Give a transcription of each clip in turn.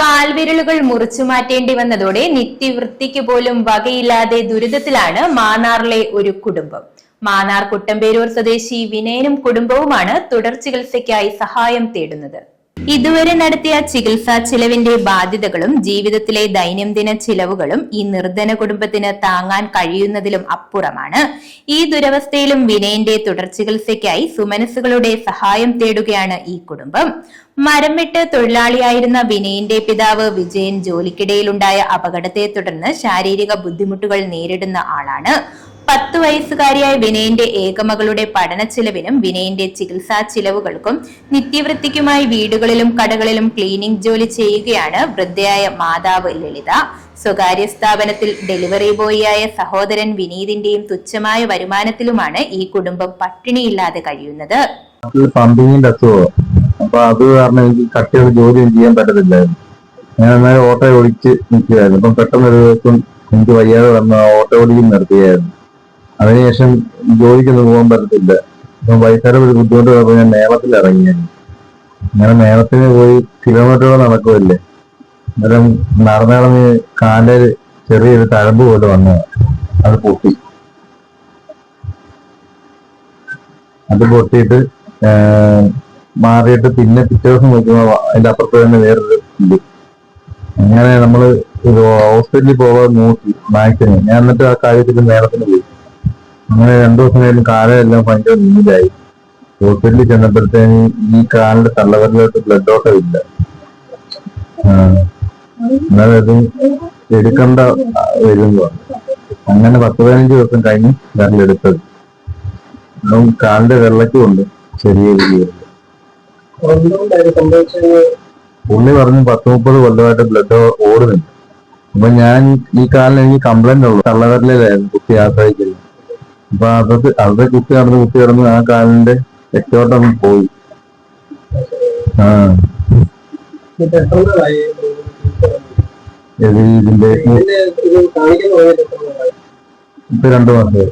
കാൽവിരലുകൾ മുറിച്ചു മാറ്റേണ്ടി വന്നതോടെ നിത്യവൃത്തിക്ക് പോലും വകയില്ലാതെ ദുരിതത്തിലാണ് മാന്നാറിലെ ഒരു കുടുംബം. മാന്നാർ കുട്ടമ്പേരൂർ സ്വദേശി വിനയനും കുടുംബവുമാണ് തുടർ ചികിത്സയ്ക്കായി സഹായം തേടുന്നത്. ഇതുവരെ നടത്തിയ ചികിത്സാ ചിലവിന്റെ ബാധ്യതകളും ജീവിതത്തിലെ ദൈനംദിന ചിലവുകളും ഈ നിർധന കുടുംബത്തിന് താങ്ങാൻ കഴിയുന്നതിലും അപ്പുറമാണ്. ഈ ദുരവസ്ഥയിലും വിനയന്റെ തുടർ ചികിത്സയ്ക്കായി സുമനസ്സുകളുടെ സഹായം തേടുകയാണ് ഈ കുടുംബം. മരം വെട്ട് തൊഴിലാളിയായിരുന്ന വിനയന്റെ പിതാവ് വിജയൻ ജോലിക്കിടയിലുണ്ടായ അപകടത്തെ തുടർന്ന് ശാരീരിക ബുദ്ധിമുട്ടുകൾ നേരിടുന്ന ആളാണ്. പത്ത് വയസ്സുകാരിയായ വിനയന്റെ ഏകമകളുടെ പഠന ചിലവിനും വിനയന്റെ ചികിത്സാ ചിലവുകൾക്കും നിത്യവൃത്തിക്കുമായി വീടുകളിലും കടകളിലും ക്ലീനിംഗ് ജോലി ചെയ്യുകയാണ് വൃദ്ധയായ മാതാവ് ലളിത. സ്വകാര്യ സ്ഥാപനത്തിൽ ഡെലിവറി ബോയിയായ സഹോദരൻ വിനീതിന്റെയും തുച്ഛമായ വരുമാനത്തിലുമാണ് ഈ കുടുംബം പട്ടിണിയില്ലാതെ കഴിയുന്നത്. അത് കാരണം ചെയ്യാൻ ഞാൻ ഓട്ടോ ഓടിച്ച് നിൽക്കുകയായിരുന്നു. അപ്പം പെട്ടെന്ന് ഒരു ദിവസം എനിക്ക് വയ്യാതെ വന്ന ഓട്ടോ ഓടിക്കും നിർത്തിയായിരുന്നു. അതിനുശേഷം ജോലിക്കൊന്നും പോകാൻ പറ്റത്തില്ല. അപ്പം വൈകുന്നേരം ഒരു ബുദ്ധിമുട്ട് വന്നപ്പോൾ ഞാൻ നേമത്തിൽ ഇറങ്ങിയായിരുന്നു. അങ്ങനെ നേമത്തിന് പോയി കിലോമീറ്ററുകൾ നടക്കുമല്ലേ അന്നേരം നടന്ന് നടന്ന് കാലിൽ ചെറിയൊരു തഴമ്പ് പോലെ വന്നു അത് പൊട്ടി. അത് പൊട്ടിയിട്ട് മാറിയിട്ട് പിന്നെ പിറ്റേ ദിവസം നോക്കുമ്പോൾ അതിന്റെ അപ്പുറത്ത് തന്നെ വേറൊരു ഇത്. അങ്ങനെ നമ്മൾ ഹോസ്പിറ്റലിൽ പോകാൻ നോക്കി മാക്സിമം ഞാൻ എന്നിട്ട് ആ കാര്യത്തിൽ നേരത്തിന് പോയി. അങ്ങനെ രണ്ടു ദിവസം കഴിഞ്ഞ് കാലെല്ലാം ഭയങ്കര നീലായി ഹോസ്പിറ്റലിൽ ചെന്നപ്പോഴത്തേന് ഈ കാലിന്റെ തള്ളവരിലോട്ട് ബ്ലഡ് ഓട്ടം ഇല്ല. എന്നാലത് എടുക്കേണ്ട വരുമ്പോ അങ്ങനെ പത്ത് പതിനഞ്ച് ദിവസം കഴിഞ്ഞ് വിരലെടുത്തത് അതും കാലിന്റെ വെള്ളക്കുമുണ്ട് ചെറിയ രീതിയിൽ പുള്ളി പറഞ്ഞു പത്ത് മുപ്പത് കൊല്ലമായിട്ട് ബ്ലഡ് ഓടുന്നുണ്ട്. അപ്പൊ ഞാൻ ഈ കാലിന് എനിക്ക് കംപ്ലൈന്റ് ഉള്ളു. തള്ളവരലായിരുന്നു കുട്ടി ആശ്രയിക്കുന്നത്. അപ്പൊ അത് അവിടെ കുത്തി നടന്ന് കുത്തി നടന്ന് ആ കാലിന്റെ രക്തോട്ടം പോയി. ആ. ഇത് ഇതിന്റെ ഇപ്പൊ രണ്ടു മാസം.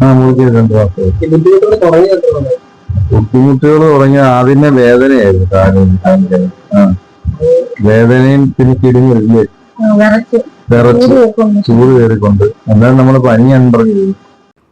ആ. മുഴുക്കി രണ്ടു മാസം. ബുദ്ധിമുട്ടുകൾ തുടങ്ങിയ ആദ്യമേ വേദനയായിരുന്നു കാലിന്. വേദനയും പിന്നെ കിടിഞ്ഞു വിറച്ച് ചൂട് കയറിക്കൊണ്ട്. നമ്മൾ പനിയാണ് പറഞ്ഞത്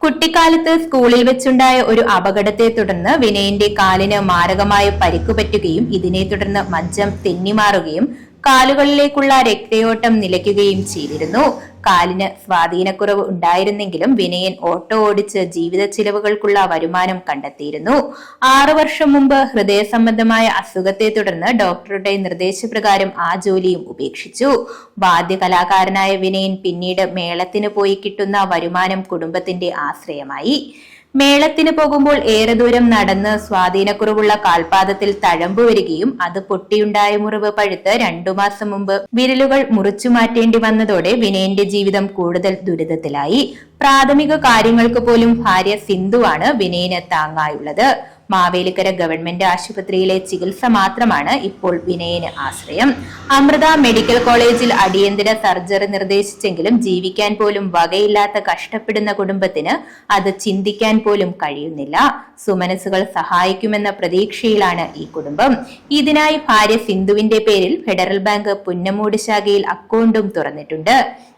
കുട്ടിക്കാലത്ത് സ്കൂളിൽ വെച്ചുണ്ടായ ഒരു അപകടത്തെ തുടർന്ന് വിനയന്റെ കാലിന് മാരകമായ പരിക്കു പറ്റുകയും ഇതിനെ തുടർന്ന് മജ്ജം തെന്നിമാറുകയും കാലുകളിലേക്കുള്ള രക്തയോട്ടം നിലയ്ക്കുകയും ചെയ്തിരുന്നു. കാലിന് സ്വാധീനക്കുറവ് ഉണ്ടായിരുന്നെങ്കിലും വിനയൻ ഓട്ടോ ഓടിച്ച് ജീവിത ചിലവുകൾക്കുള്ള വരുമാനം കണ്ടെത്തിയിരുന്നു. ആറു വർഷം മുമ്പ് ഹൃദയ സംബന്ധമായ അസുഖത്തെ തുടർന്ന് ഡോക്ടറുടെ നിർദ്ദേശപ്രകാരം ആ ജോലിയും ഉപേക്ഷിച്ചു. വാദ്യ കലാകാരനായ വിനയൻ പിന്നീട് മേളത്തിന് പോയി കിട്ടുന്ന വരുമാനം കുടുംബത്തിന്റെ ആശ്രയമായി. മേളത്തിന് പോകുമ്പോൾ ഏറെ ദൂരം നടന്ന് സ്വാധീനക്കുറവുള്ള കാൽപാദത്തിൽ തഴമ്പ് വരികയും അത് പൊട്ടിയുണ്ടായ മുറിവ് പഴുത്ത് രണ്ടു മാസം മുമ്പ് വിരലുകൾ മുറിച്ചു മാറ്റേണ്ടി വന്നതോടെ വിനയന്റെ ജീവിതം കൂടുതൽ ദുരിതത്തിലായി. പ്രാഥമിക കാര്യങ്ങൾക്ക് പോലും ഭാര്യ സിന്ധുവാണ് വിനയന് താങ്ങായുള്ളത്. മാവേലിക്കര ഗവൺമെന്റ് ആശുപത്രിയിലെ ചികിത്സ മാത്രമാണ് ഇപ്പോൾ വിനയന് ആശ്രയം. അമൃത മെഡിക്കൽ കോളേജിൽ അടിയന്തര സർജറി നിർദ്ദേശിച്ചെങ്കിലും ജീവിക്കാൻ പോലും വകയില്ലാത്ത കഷ്ടപ്പെടുന്ന കുടുംബത്തിന് അത് ചിന്തിക്കാൻ പോലും കഴിയുന്നില്ല. സുമനസുകൾ സഹായിക്കുമെന്ന പ്രതീക്ഷയിലാണ് ഈ കുടുംബം. ഇതിനായി ഭാര്യ സിന്ധുവിന്റെ പേരിൽ ഫെഡറൽ ബാങ്ക് പുന്നമൂട് ശാഖയിൽ അക്കൗണ്ടും തുറന്നിട്ടുണ്ട്.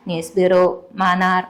News bureau Mannar.